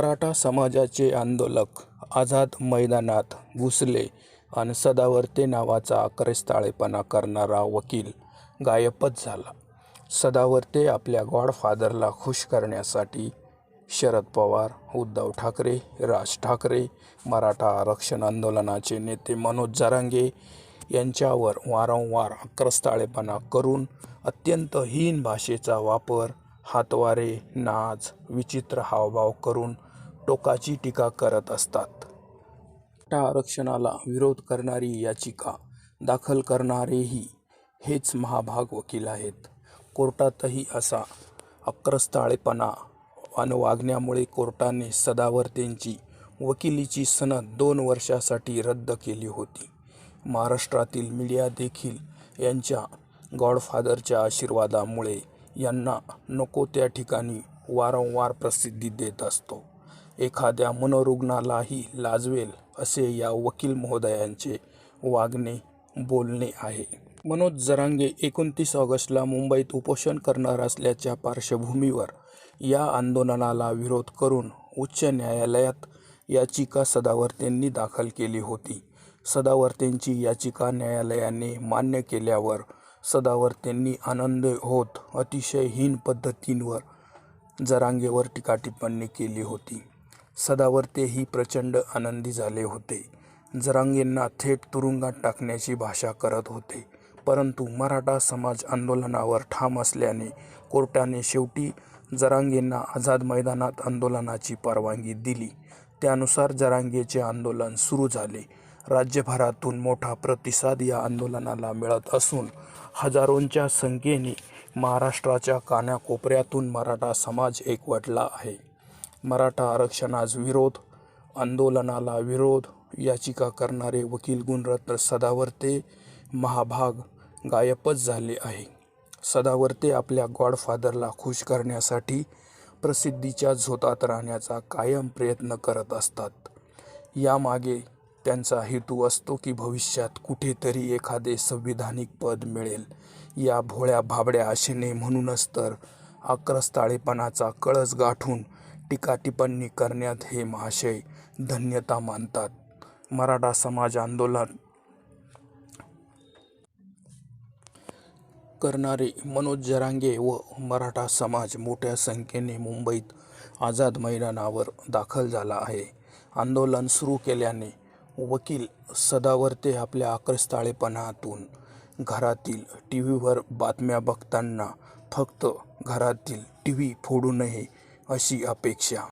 मराठा समाजाचे आंदोलक आझाद मैदानात घुसले आणि सदावर्ते नावाचा आक्रस्ताळेपणा करणारा वकील गायबच झाला. सदावर्ते आपल्या गॉडफादरला खूश करण्यासाठी शरद पवार, उद्धव ठाकरे, राज ठाकरे, मराठा आरक्षण आंदोलनाचे नेते मनोज जरांगे यांच्यावर वारंवार आक्रस्ताळेपणा करून अत्यंत हीन भाषेचा वापर, हातवारे, नाच, विचित्र हावभाव करून टोकाची टीका करत असतात. मराठा आरक्षणाला विरोध करणारी याचिका दाखल करणारेही हेच महाभाग वकील आहेत. कोर्टातही असा अक्रस्ताळेपणा अन वागण्यामुळे कोर्टाने सदावर्तेंची वकिलीची सनद दोन वर्षासाठी रद्द केली होती. महाराष्ट्रातील मीडियादेखील यांच्या गॉडफादरच्या आशीर्वादामुळे यांना नको त्या ठिकाणी वारंवार प्रसिद्धी देत असतो. एखाद्या मनोरुग्णालाही लाजवेल असे या वकील महोदयांचे वागणे, बोलणे आहे. मनोज जरांगे एकोणतीस ऑगस्टला मुंबईत उपोषण करणार असल्याच्या पार्श्वभूमीवर या आंदोलनाला विरोध करून उच्च न्यायालयात याचिका सदावर्तेंनी दाखल केली होती. सदावर्तेंची याचिका न्यायालयाने मान्य केल्यावर सदावर्तेंनी आनंद होत अतिशय हीन पद्धतींवर जरांगेवर टीकाटिप्पणी केली होती. सदावर्तेही प्रचंड आनंदी झाले होते. जरांगेंना थेट तुरुंगात टाकण्याची भाषा करत होते. परंतु मराठा समाज आंदोलनावर ठाम असल्याने कोर्टाने शेवटी जरांगेंना आझाद मैदानात आंदोलनाची परवानगी दिली. त्यानुसार जरांगेचे आंदोलन सुरू झाले. राज्यभरातून मोठा प्रतिसाद या आंदोलनाला मिळत असून हजारोंच्या संख्येने महाराष्ट्राच्या कानाकोपऱ्यातून मराठा समाज एकवटला आहे. मराठा आरक्षणास विरोध आंदोलनाला विरोध याचिका करणारे वकील गुणरत्न सदावर्ते महाभाग गायबच झाले आहे. सदावर्ते आपल्या गॉडफादरला खुश करण्यासाठी प्रसिद्धीच्या झोतात राहण्याचा कायम प्रयत्न करत असतात. यामागे त्यांचा हेतू असतो की भविष्यात कुठेतरी एखादे संविधानिक पद मिळेल या भोळ्या-भाबड्या आशेने. म्हणूनच तर आक्रस्ताळेपणाचा कळस गाठून टीकाटिप्पणी करण्यात हे महाशय धन्यता मानतात. मराठा समाज आंदोलन करणारे मनोज जरांगे व मराठा समाज मोठ्या संख्येने मुंबईत आझाद मैदानावर दाखल झाला आहे. आंदोलन सुरू केल्याने वकील सदावर्ते आपल्या आक्रस्ताळेपणातून घरातील टी व्हीवर बातम्या बघताना फक्त घरातील टीव्ही फोडू नये अशी अपेक्षा.